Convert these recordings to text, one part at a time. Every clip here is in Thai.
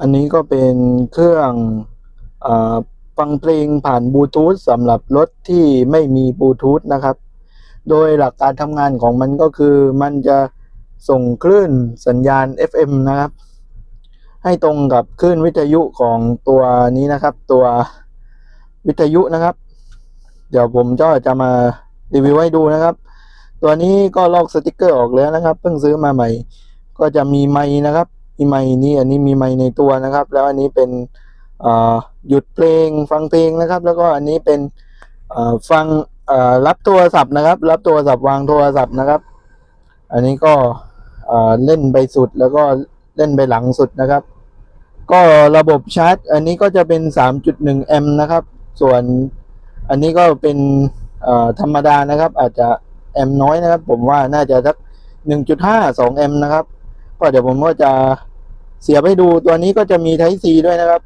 อันนี้ก็เป็นเครื่องอฟังเพลงผ่านบลูทูธสำหรับรถที่ไม่มีบลูทูธนะครับ โดยหลักการทำงานของมันก็คือมันจะส่งคลื่นสัญญาณ FM นะครับ ให้ตรงกับคลื่นวิทยุของตัวนี้นะครับ ตัววิทยุนะครับ เดี๋ยวผมก็จะมารีวิวให้ดูนะครับ ตัวนี้ก็ลอกสติกเกอร์ออกแล้วนะครับ เพิ่งซื้อมาใหม่ ก็จะมีไม้นะครับ ไม้นี้อันนี้มีไม้ในตัวนะครับ แล้วอันนี้เป็นหยุดเพลงฟังเพลงนะครับ แล้วก็อันนี้เป็นฟังรับโทรศัพท์นะครับ รับโทรศัพท์วางโทรศัพท์นะครับ อันนี้ก็เล่นไปสุดแล้วก็เล่นไปหลังสุดนะครับ ก็ระบบชาร์จ อันนี้ก็จะเป็น 3.1 แอมป์นะครับ ส่วนอันนี้ก็เป็นธรรมดานะครับ อาจจะแอมป์น้อยนะครับ ผมว่าน่าจะสัก1.5 2 แอมป์นะครับ ก็เดี๋ยวผมก็จะเสียบให้ดูตัวนี้ก็จะมี Type C ด้วยนะครับ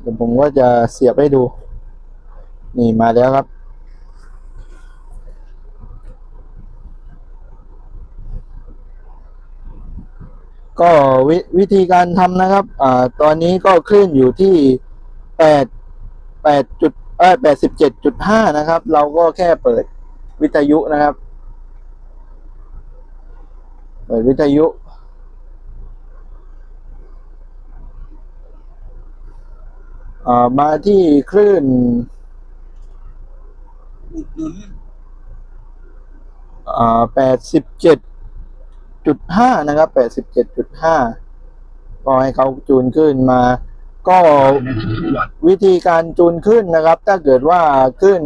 เดี๋ยวผมก็จะเสียบให้ดู นี่มาแล้วครับ ก็ววิธีการทำนะครับ อ่า ตอนนี้ก็คลื่นอยู่ที่แปดแปดจุดเอ้ยแปดสิบเจ็ดจุดห้านะครับ เราก็แค่เปิดวิทยุนะครับ เปิดวิทยุมาที่คลื่นอุดหนุนอ่าแปดสิบเจ็ดจุดห้านะครับแปดสิบเจ็ดจุดห้าก็ให้เขาจูนขึ้นมา ก็วิธีการจูนขึ้นนะครับ ถ้าเกิดว่าขึ้น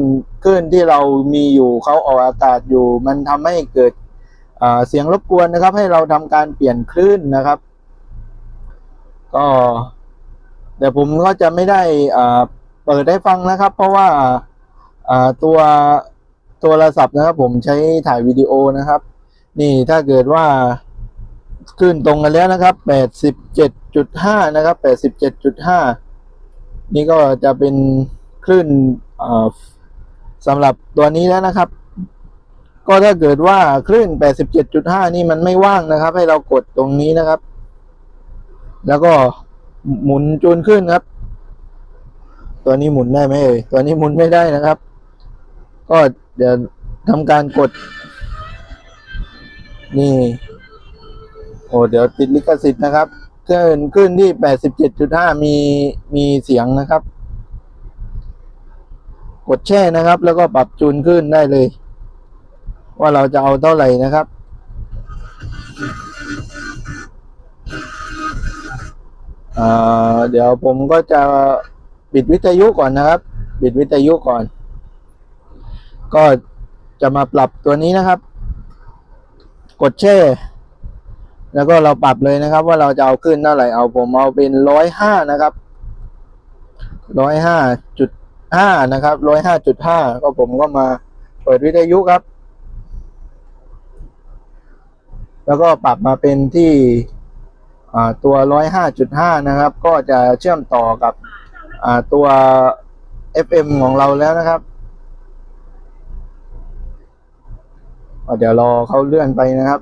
ขึ้นที่เรามีอยู่เขาออกอากาศอยู่ มันทำให้เกิด เสียงรบกวนนะครับ ให้เราทำการเปลี่ยนคลื่นนะครับ ก็แต่ผมก็จะไม่ได้เปิดให้ฟังนะครับ เพราะว่าอ่าตัวโทรศัพท์นะครับ ผมใช้ถ่ายวิดีโอนะครับ นี่ถ้าเกิดว่าขึ้นตรงกันแล้วนะครับ 87.5 นะครับ 87.5 นี่ก็จะเป็นคลื่นสำหรับตัวนี้แล้วนะครับ ก็ถ้าเกิดว่าคลื่น 87.5 นี่มันไม่ว่างนะครับ ให้เรากดตรงนี้นะครับ แล้วก็หมุนจูนขึ้นครับ ตัวนี้หมุนได้ไหมเอ่ย ตัวนี้หมุนไม่ได้นะครับ ก็เดี๋ยวทำการกด นี่ โอ้เดี๋ยวติดลิขสิทธิ์นะครับขึ้นขึ้นที่ 87.5 มีมีเสียงนะครับ กดแช่นะครับ แล้วก็ปรับจูนขึ้นได้เลย ว่าเราจะเอาเท่าไหร่นะครับ เดี๋ยวผมก็จะปิดวิทยุก่อนนะครับ ปิดวิทยุก่อน ก็จะมาปรับตัวนี้นะครับ กดแช่แล้วก็เราปรับเลยนะครับ ว่าเราจะเอาขึ้นเท่าไหร่เอาผมเอาเป็นร้อยห้านะครับร้อยห้าจุดห้านะครับร้อยห้าจุดห้าก็ผมก็มาเปิดวิทยุครับ แล้วก็ปรับมาเป็นที่อ่าตัวร้อยห้าจุดห้านะครับ ก็จะเชื่อมต่อกับอ่าตัว FM ของเราแล้วนะครับอ่าเดี๋ยวรอเขาเลื่อนไปนะครับ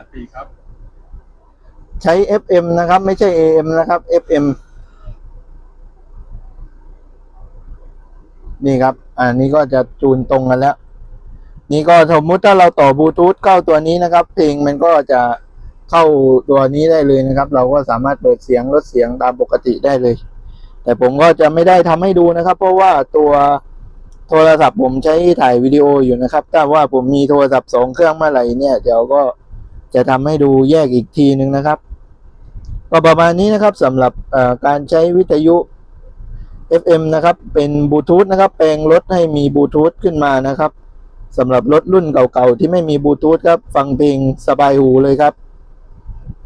18ปีครับ ใช้ FM นะครับ ไม่ใช่ AM นะครับ FM นี่ครับ อันนี้ก็จะจูนตรงกันแล้ว นี่ก็สมมุติถ้าเราต่อบลูทูธเข้าตัวนี้นะครับ เพลงมันก็จะเข้าตัวนี้ได้เลยนะครับ เราก็สามารถเปิดเสียงลดเสียงตามปกติได้เลย แต่ผมก็จะไม่ได้ทำให้ดูนะครับ เพราะว่าตัวโทรศัพท์ผมใช้ถ่ายวิดีโออยู่นะครับ ถ้าว่าผมมีโทรศัพท์สองเครื่องเมื่อไหร่เนี่ยเดี๋ยวก็จะทำให้ดูแยกอีกทีนึงนะครับ ก็ประมาณนี้นะครับสำหรับการใช้วิทยุ FM นะครับ เป็นบลูทูธนะครับ แปลงรถให้มีบลูทูธขึ้นมานะครับ สำหรับรถรุ่นเก่าๆที่ไม่มีบลูทูธครับ ฟังเพลงสบายหูเลยครับ